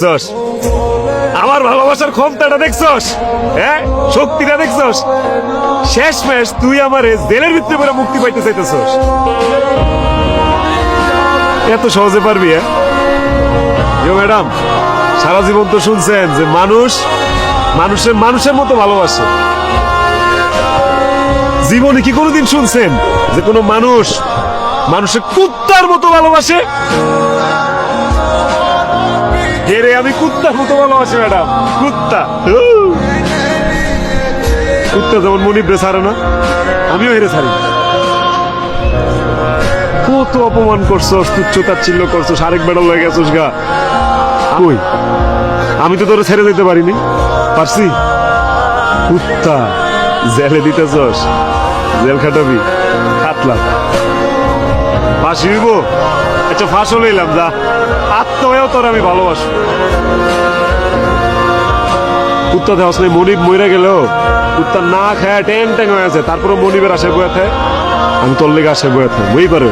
দেখছস? আমার ভালোবাসার ক্ষমতাটা দেখছস? হ্যাঁ? শক্তিটা দেখছস? শেষ ম্যাচ তুই আমার জেলের ভিতরে করে মুক্তি পাইতে চাইতেছস। এত সহজে পারবি হ্যাঁ? ম্যাডাম, সারা জীবন তো শুনছেন যে মানুষ মানুষের মানুষের মতো ভালোবাসে। জীবনে কি কোনোদিন শুনছেন যে কোনো মানুষ মানুষের কুত্তার মতো ভালোবাসে? হেরে আমি কুত্তার মতো ভালোবাসি ম্যাডাম। কুত্তা। কুত্তা যেমন মনিবরে ছাড়ে না, আমিও হেরে ছাড়ি। কত অপমান করছস তুচ্ছ তাচ্ছিল্য করছস, আরেক বেড়া লয়ে গেছস গা। কই? আমি তো তোরে ছেড়ে দিতে পারিনি। পারছি? কুত্তা, জেলে দিতেছস। জেল খাটাবি। খাটলাম ফাঁসি হইব? আচ্ছা ফাঁসও এলাম যা। আত্মহয়েও তোর আমি ভালোবাসি। কুত্তা দেওয়া আসলে মনিব মরে গেল। কুত্তা না খায় ট্যাং ট্যাং হয়ে আছে তারপরে মনিবের আশা বয়ে থাকে। আমি তোর লেগে আশা বয়ে বুঝি পারে